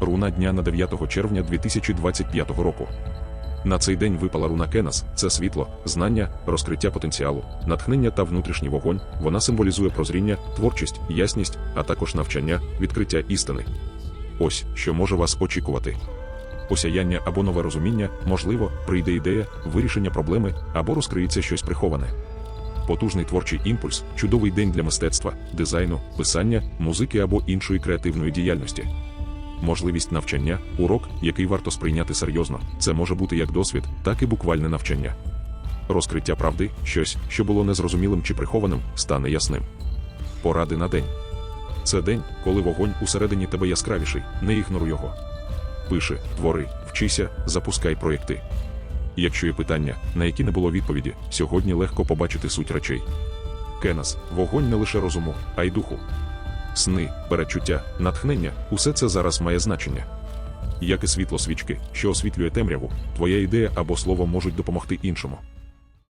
руна дня на 9 червня 2025 року. На цей день випала руна Кенас це світло, знання, розкриття потенціалу, натхнення та внутрішній вогонь. Вона символізує прозріння, творчість, ясність, а також навчання, відкриття істини. Ось що може вас очікувати. Осяяння або нове розуміння, можливо, прийде ідея, вирішення проблеми або розкриється щось приховане. Потужний творчий імпульс, чудовий день для мистецтва, дизайну, писання, музики або іншої креативної діяльності. Можливість навчання, урок, який варто сприйняти серйозно, це може бути як досвід, так і буквальне навчання. Розкриття правди, щось, що було незрозумілим чи прихованим, стане ясним. Поради на день. Це день, коли вогонь усередині тебе яскравіший, не ігноруй його. Пиши, твори, вчися, запускай проєкти. Якщо є питання, на які не було відповіді, сьогодні легко побачити суть речей. Кенас вогонь не лише розуму, а й духу. Сни, перечуття, натхнення усе це зараз має значення. Як і світло свічки, що освітлює темряву, твоя ідея або слово можуть допомогти іншому.